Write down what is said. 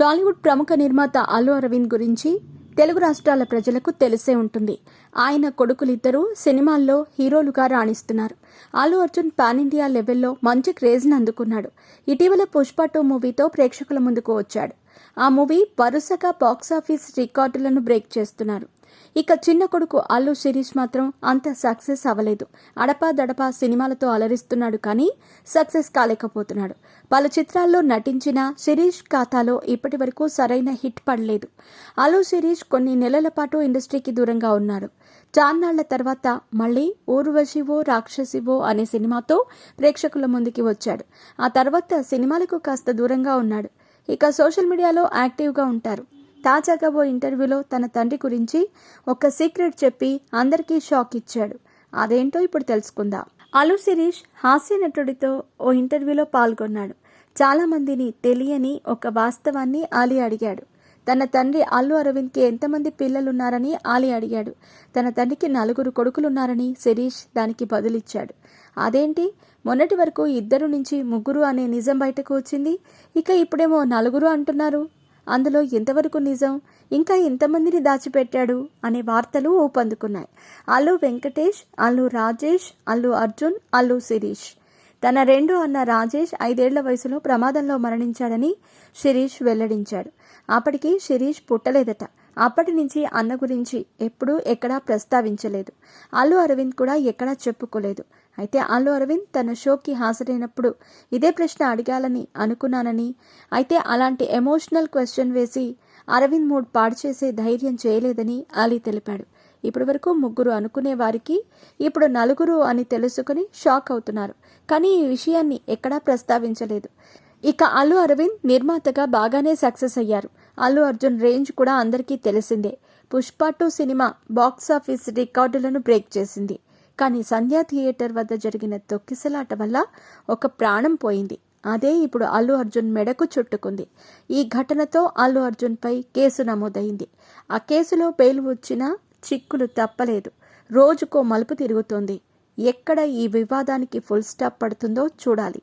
టాలీవుడ్ ప్రముఖ నిర్మాత అల్లు అరవింద్ గురించి తెలుగు రాష్ట్రాల ప్రజలకు తెలిసే ఉంటుంది. ఆయన కొడుకులిద్దరూ సినిమాల్లో హీరోలుగా రాణిస్తున్నారు. అల్లు అర్జున్ పాన్ ఇండియా లెవెల్లో మంచి క్రేజ్ని అందుకున్నాడు. ఇటీవల పుష్ప టూ మూవీతో ప్రేక్షకుల ముందుకు వచ్చాడు. ఆ మూవీ వరుసగా బాక్సాఫీస్ రికార్డులను బ్రేక్ చేస్తున్నారు. ఇక చిన్న కొడుకు అల్లు శిరీష్ మాత్రం అంత సక్సెస్ అవ్వలేదు. అడపా దడపా సినిమాలతో అలరిస్తున్నాడు కానీ సక్సెస్ కాలేకపోతున్నాడు. పలు చిత్రాల్లో నటించిన శిరీష్ ఖాతాలో ఇప్పటి వరకు సరైన హిట్ పడలేదు. అల్లు శిరీష్ కొన్ని నెలల పాటు ఇండస్ట్రీకి దూరంగా ఉన్నాడు. చాన్నాళ్ళ తర్వాత మళ్ళీ ఊర్వశివో రాక్షసివో అనే సినిమాతో ప్రేక్షకుల ముందుకి వచ్చాడు. ఆ తర్వాత సినిమాలకు కాస్త దూరంగా ఉన్నాడు. ఇక సోషల్ మీడియాలో యాక్టివ్గా ఉంటారు. తాజాగా ఓ ఇంటర్వ్యూలో తన తండ్రి గురించి ఒక సీక్రెట్ చెప్పి అందరికీ షాక్ ఇచ్చాడు. అదేంటో ఇప్పుడు తెలుసుకుందాం. అలు శిరీష్ హాస్య నటుడితో ఓ ఇంటర్వ్యూలో పాల్గొన్నాడు. చాలా మందిని తెలియని ఒక వాస్తవాన్ని ఆలి అడిగాడు. తన తండ్రి అల్లు అరవింద్కి ఎంతమంది పిల్లలున్నారని ఆలి అడిగాడు. తన తండ్రికి నలుగురు కొడుకులున్నారని శిరీష్ దానికి బదులిచ్చాడు. అదేంటి? మొన్నటి వరకు ఇద్దరు నుంచి ముగ్గురు అనే నిజం బయటకు వచ్చింది. ఇక ఇప్పుడేమో నలుగురు అంటున్నారు. అందులో ఎంతవరకు నిజం? ఇంకా ఎంతమందిని దాచిపెట్టాడు? అనే వార్తలు ఊపందుకున్నాయి. అల్లు వెంకటేష్ అల్లు రాజేష్ అల్లు అర్జున్ అల్లు శిరీష్. తన రెండు అన్న రాజేష్ ఐదేళ్ళ వయసులో ప్రమాదంలో మరణించాడని శిరీష్ వెల్లడించాడు. అప్పటికి శిరీష్ పుట్టలేదట. అప్పటి నుంచి అన్న గురించి ఎప్పుడూ ఎక్కడా ప్రస్తావించలేదు. అల్లు అరవింద్ కూడా ఎక్కడా చెప్పుకోలేదు. అయితే అల్లు అరవింద్ తన షోకి హాజరైనప్పుడు ఇదే ప్రశ్న అడగాలని అనుకున్నానని అయితే అలాంటి ఎమోషనల్ క్వశ్చన్ వేసి అరవింద్ మూడ్ పాడు చేసే ధైర్యం చేయలేదని అలీ తెలిపాడు. ఇప్పటి వరకు ముగ్గురు అనుకునే వారికి ఇప్పుడు నలుగురు అని తెలుసుకుని షాక్ అవుతున్నారు. కానీ ఈ విషయాన్ని ఎక్కడా ప్రస్తావించలేదు. ఇక అల్లు అరవింద్ నిర్మాతగా బాగానే సక్సెస్ అయ్యారు. అల్లు అర్జున్ రేంజ్ కూడా అందరికీ తెలిసిందే. Pushpa two cinema box office రికార్డులను బ్రేక్ చేసింది. కానీ సంధ్యా థియేటర్ వద్ద జరిగిన తొక్కిసలాట వల్ల ఒక ప్రాణం పోయింది. అదే ఇప్పుడు అల్లు అర్జున్ మెడకు చుట్టుకుంది. ఈ ఘటనతో అల్లు అర్జున్పై కేసు నమోదైంది. ఆ కేసులో బెయిల్ వచ్చినా చిక్కులు తప్పలేదు. రోజుకో మలుపు తిరుగుతోంది. ఎక్కడ ఈ వివాదానికి ఫుల్ స్టాప్ పడుతుందో చూడాలి.